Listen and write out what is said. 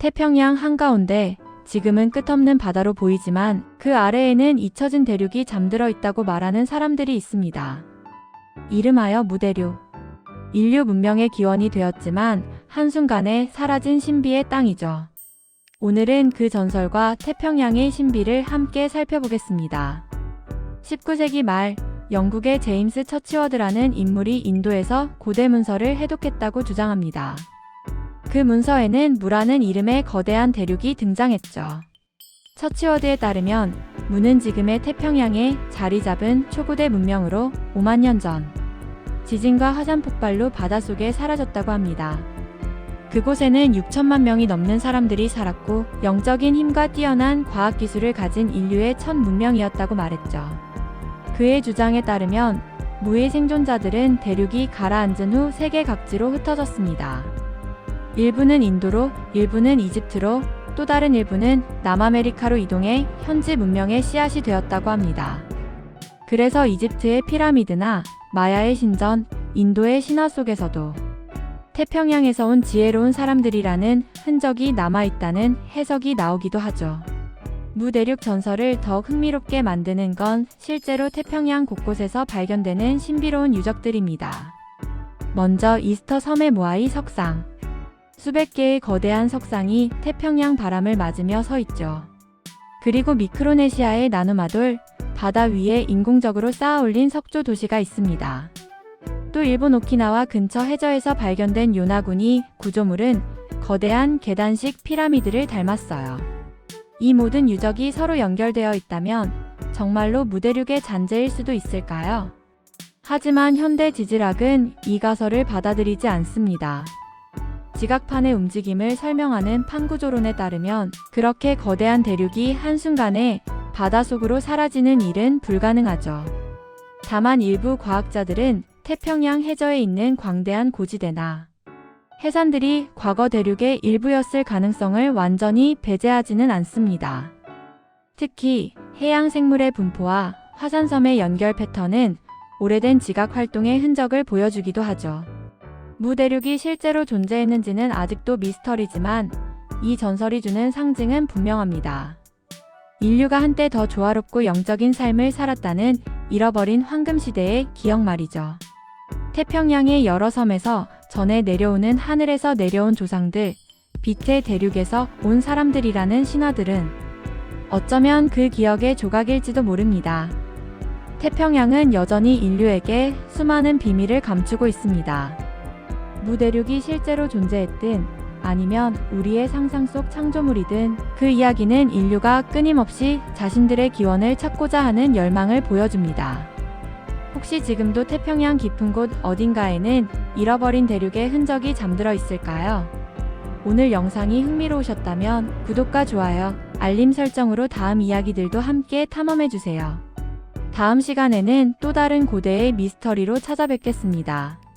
태평양 한가운데 지금은 끝없는 바다로 보이지만 그 아래에는 잊혀진 대륙이 잠들어 있다고 말하는 사람들이 있습니다. 이름하여 무대륙. 인류 문명의 기원이 되었지만 한순간에 사라진 신비의 땅이죠. 오늘은 그 전설과 태평양의 신비를 함께 살펴보겠습니다. 19세기 말 영국의 제임스 처치워드라는 인물이 인도에서 고대 문서를 해독했다고 주장합니다. 그 문서에는 무라는 이름의 거대한 대륙이 등장했죠. 처치워드에 따르면 무는 지금의 태평양에 자리 잡은 초고대 문명으로 5만 년 전 지진과 화산 폭발로 바닷속에 사라졌다고 합니다. 그곳에는 6천만 명이 넘는 사람들이 살았고 영적인 힘과 뛰어난 과학 기술을 가진 인류의 첫 문명이었다고 말했죠. 그의 주장에 따르면 무의 생존자들은 대륙이 가라앉은 후 세계 각지로 흩어졌습니다. 일부는 인도로, 일부는 이집트로, 또 다른 일부는 남아메리카로 이동해 현지 문명의 씨앗이 되었다고 합니다. 그래서 이집트의 피라미드나 마야의 신전, 인도의 신화 속에서도 태평양에서 온 지혜로운 사람들이라는 흔적이 남아있다는 해석이 나오기도 하죠. 무대륙 전설을 더욱 흥미롭게 만드는 건 실제로 태평양 곳곳에서 발견되는 신비로운 유적들입니다. 먼저 이스터 섬의 모아이 석상. 수백 개의 거대한 석상이 태평양 바람을 맞으며 서 있죠. 그리고 미크로네시아의 나누마돌, 바다 위에 인공적으로 쌓아 올린 석조 도시가 있습니다. 또 일본 오키나와 근처 해저에서 발견된 요나군이 구조물은 거대한 계단식 피라미드를 닮았어요. 이 모든 유적이 서로 연결되어 있다면 정말로 무대륙의 잔재일 수도 있을까요? 하지만 현대 지질학은 이 가설을 받아들이지 않습니다. 지각판의 움직임을 설명하는 판구조론에 따르면 그렇게 거대한 대륙이 한순간에 바닷속으로 사라지는 일은 불가능하죠. 다만 일부 과학자들은 태평양 해저에 있는 광대한 고지대나 해산들이 과거 대륙의 일부였을 가능성을 완전히 배제하지는 않습니다. 특히 해양 생물의 분포와 화산섬의 연결 패턴은 오래된 지각 활동의 흔적을 보여주기도 하죠. 무대륙이 실제로 존재했는지는 아직도 미스터리지만 이 전설이 주는 상징은 분명합니다. 인류가 한때 더 조화롭고 영적인 삶을 살았다는 잃어버린 황금시대의 기억 말이죠. 태평양의 여러 섬에서 전해 내려오는 하늘에서 내려온 조상들, 빛의 대륙에서 온 사람들이라는 신화들은 어쩌면 그 기억의 조각일지도 모릅니다. 태평양은 여전히 인류에게 수많은 비밀을 감추고 있습니다. 무대륙이 실제로 존재했든 아니면 우리의 상상 속 창조물이든 그 이야기는 인류가 끊임없이 자신들의 기원을 찾고자 하는 열망을 보여줍니다. 혹시 지금도 태평양 깊은 곳 어딘가에는 잃어버린 대륙의 흔적이 잠들어 있을까요? 오늘 영상이 흥미로우셨다면 구독과 좋아요, 알림 설정으로 다음 이야기들도 함께 탐험해주세요. 다음 시간에는 또 다른 고대의 미스터리로 찾아뵙겠습니다.